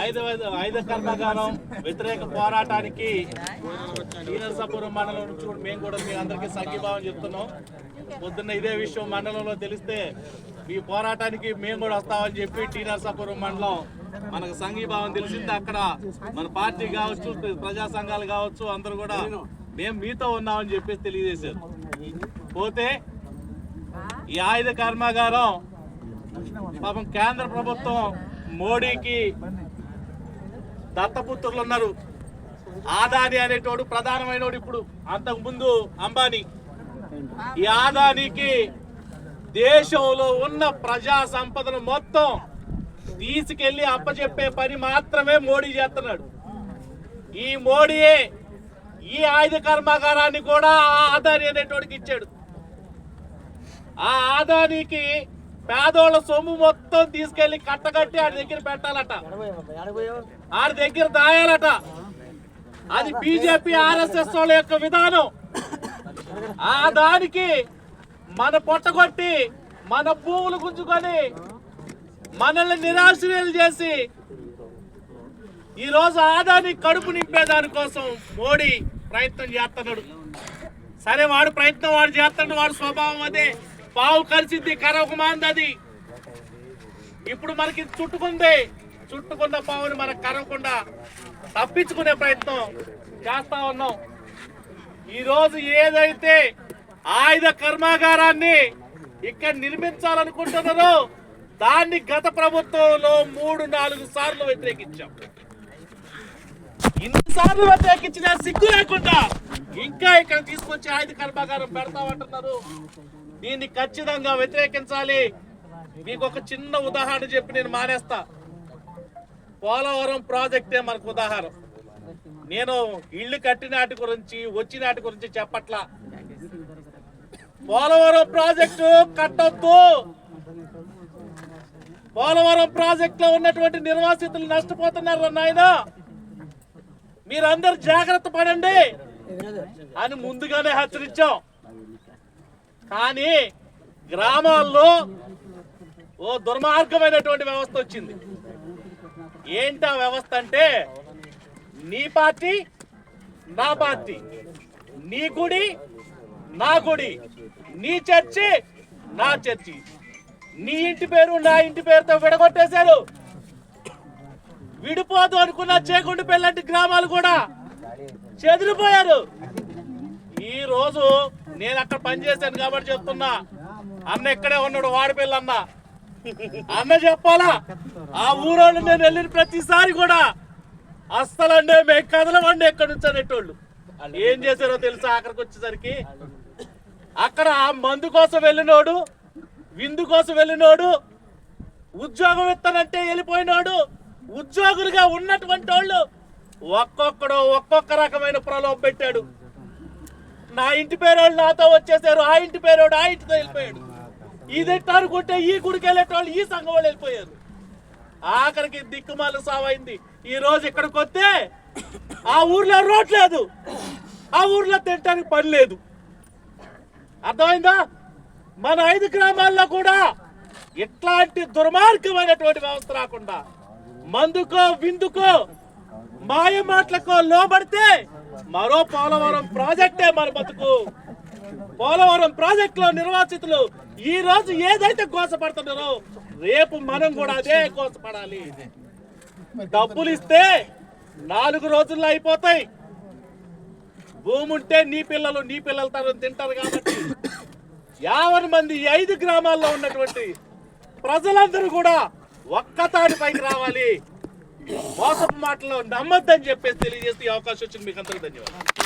ఆయుధ ఆయుధ కర్మాగారం వ్యతిరేక పోరాటానికి ఈనరసాపురం మండలం నుంచి కూడా మేము కూడా మీ అందరికీ సంఘీభావం చెప్తున్నాం. పొద్దున్న ఇదే విషయం మండలంలో తెలిస్తే మీ పోరాటానికి మేము కూడా వస్తామని చెప్పి టీ నరసాపురం మండలం మనకు సంఘీభావం తెలిసింది. అక్కడ మన పార్టీ కావచ్చు ప్రజా సంఘాలు కావచ్చు అందరూ కూడా మేము మీతో ఉన్నామని చెప్పేసి తెలియజేశారు. పోతే ఈ ఆయుధ కర్మాగారం పాపం కేంద్ర ప్రభుత్వం మోడీకి దత్తపుత్రులు ఉన్నారు. ఆదాని అనేటోడు ప్రధానమైనోడు ఇప్పుడు. అంతకు ముందు అంబానీ. ఈ ఆదానికి దేశంలో ఉన్న ప్రజా సంపదను మొత్తం తీసుకెళ్ళి అప్పచెప్పే పని మాత్రమే మోడీ చేస్తున్నాడు. ఈ మోడీయే ఈ ఆయుధ కర్మాగారాన్ని కూడా ఆ ఆదాని అనేటోడికి ఇచ్చాడు. ఆ ఆదానికి పేదోళ్ళ సొమ్ము మొత్తం తీసుకెళ్ళి కట్టగట్టి ఆడి దగ్గర పెట్టాలట. ఆడి దగ్గర దాయాలట. అది బీజేపీ ఆర్ఎస్ఎస్ వాళ్ళ యొక్క విధానం. ఆ దానికి మన పొట్టగొట్టి మన పువ్వులు గుంజుకొని మనల్ని నిరాశ్రయాలు చేసి ఈరోజు ఆదాని కడుపు నింపే దానికోసం మోడీ ప్రయత్నం చేస్తున్నాడు. సరే వాడు ప్రయత్నం వాడు చేస్తాడు వాడు స్వభావం అదే. పావు కలిసింది కరవకమాందది ఇప్పుడు మనకి చుట్టుకుంది. చుట్టుకున్న పావుని మనకు కరవకుండా తప్పించుకునే ప్రయత్నం చేస్తా ఉన్నాం. ఈరోజు ఏదైతే ఆయుధ కర్మాగారాన్ని ఇక్కడ నిర్మించాలనుకుంటున్నారో దాన్ని గత ప్రభుత్వంలో మూడు నాలుగు సార్లు వ్యతిరేకించాం. ఇన్నిసార్లు వ్యతిరేకించిన సిగ్గు లేకుండా ఇంకా ఇక్కడ తీసుకొచ్చి ఆయుధ కర్మాగారం పెడతామంటున్నారు. దీన్ని ఖచ్చితంగా వ్యతిరేకించాలి. మీకు ఒక చిన్న ఉదాహరణ చెప్పి నేను మానేస్తా. పోలవరం ప్రాజెక్టే మనకు ఉదాహరణ. నేను ఇల్లు కట్టినాటి గురించి వచ్చినాటి గురించి చెప్పట్లా. పోలవరం ప్రాజెక్టు కట్టొద్దు. పోలవరం ప్రాజెక్ట్లో ఉన్నటువంటి నిర్వాసితులు నష్టపోతున్నారు నాయన? మీరందరూ జాగ్రత్త పడండి అని ముందుగానే హెచ్చరించాం. కానీ గ్రామాల్లో ఓ దుర్మార్గమైనటువంటి వ్యవస్థ వచ్చింది. ఏంటి వ్యవస్థ అంటే నీ పార్టీ నా పార్టీ నీ గుడి నా గుడి నీ చర్చి నా చర్చి. నీ ఇంటి పేరు నా ఇంటి పేరుతో విడగొట్టేశారు. విడిపోదు అనుకున్న చేకుండు పెళ్ళంటి గ్రామాలు కూడా చెదిరిపోయారు. ఈ రోజు నేను అక్కడ పనిచేశాను కాబట్టి చెప్తున్నా. అన్న ఇక్కడే ఉన్నాడు? వాడిపిల్ల అన్న అన్న చెప్పాలా? ఆ ఊరోళ్ళు నేను వెళ్ళిన ప్రతిసారి కూడా అస్సలండి మేము కదలమండి ఎక్కడి నుంచి అనేటోళ్ళు. ఏం చేశారో తెలుసా అక్కడికి వచ్చేసరికి? అక్కడ ఆ మందు కోసం వెళ్ళినోడు విందు కోసం వెళ్ళినోడు ఉద్యోగం ఇస్తానంటే వెళ్ళిపోయినోడు ఉద్యోగులుగా ఉన్నటువంటి వాళ్ళు ఒక్కొక్కడు ఒక్కొక్క రకమైన ప్రలోభ పెట్టాడు. నా ఇంటి పేరోళ్ళు నాతో వచ్చేసారు ఆ ఇంటి పేరోడు ఆ ఇంటితో వెళ్ళిపోయాడు. ఇది అనుకుంటే ఈ గుడికి వెళ్ళేటోళ్ళు ఈ సంఘం వాళ్ళు వెళ్ళిపోయారు. ఆఖరికి దిక్కుమాలు సావైంది. ఈ రోజు ఇక్కడికి వస్తే ఆ ఊర్లో రోడ్ లేదు. ఆ ఊర్లో తినడానికి పని లేదు. అర్థమైందా? మన ఐదు గ్రామాల్లో కూడా ఇట్లాంటి దుర్మార్గమైనటువంటి వ్యవస్థ రాకుండా మందుకో విందుకో. మాయ మాటలకో లోబడితే మరో పోలవరం ప్రాజెక్టే మన బతుకు. పోలవరం ప్రాజెక్ట్లో నిర్వాసితులు ఈ రోజు ఏదైతే గోసపడుతున్నారో రేపు మనం కూడా అదే గోసపడాలి డబ్బులు ఇస్తే నాలుగు రోజుల్లో అయిపోతాయి. భూమి ఉంటే నీ పిల్లలు నీ పిల్లల తరం తింటారు కాబట్టి యావన్ మంది ఐదు గ్రామాల్లో ఉన్నటువంటి ప్రజలందరూ కూడా ఒక్కతాడి పైకి రావాలి. మోసపు మాటలు నమ్మద్దని చెప్పేసి తెలియజేస్తే ఈ అవకాశం వచ్చింది. మీకు అందరూ ధన్యవాదాలు.